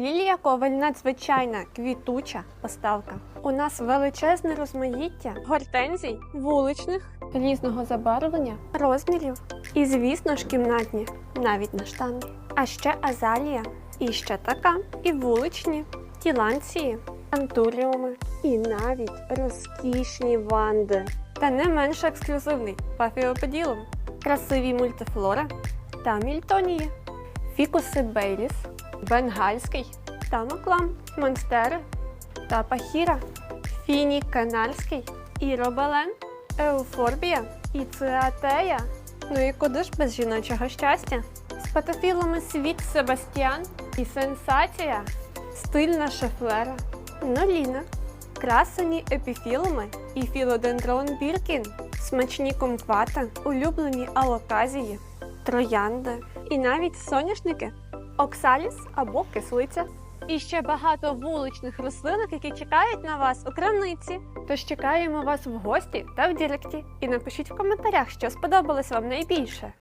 Лілія Коваль надзвичайна квітуча поставка. У нас величезне розмаїття гортензій, вуличних, різного забарвлення, розмірів і, звісно ж, кімнатні, навіть на штанги. А ще азалія, і ще така, і вуличні, тіланції, антуріуми, і навіть розкішні ванди. Та не менш ексклюзивний пафіоподілум, красиві мультифлора та мільтонії, фікуси Бейліс, бенгальський та маклам, монстери та пахіра, фіні канальський і робелен, еуфорбія і циатея. Ну і куди ж без жіночого щастя? З патофілами світ Себастьян і сенсація, стильна шефлера, ноліна, красені епіфілуми і філодендрон Біркін, смачні кумквата, улюблені алоказії, троянди і навіть соняшники, оксаліс або кислиця. І ще багато вуличних рослинок, які чекають на вас у крамниці. Тож чекаємо вас в гості та в Діректі. І напишіть в коментарях, що сподобалось вам найбільше.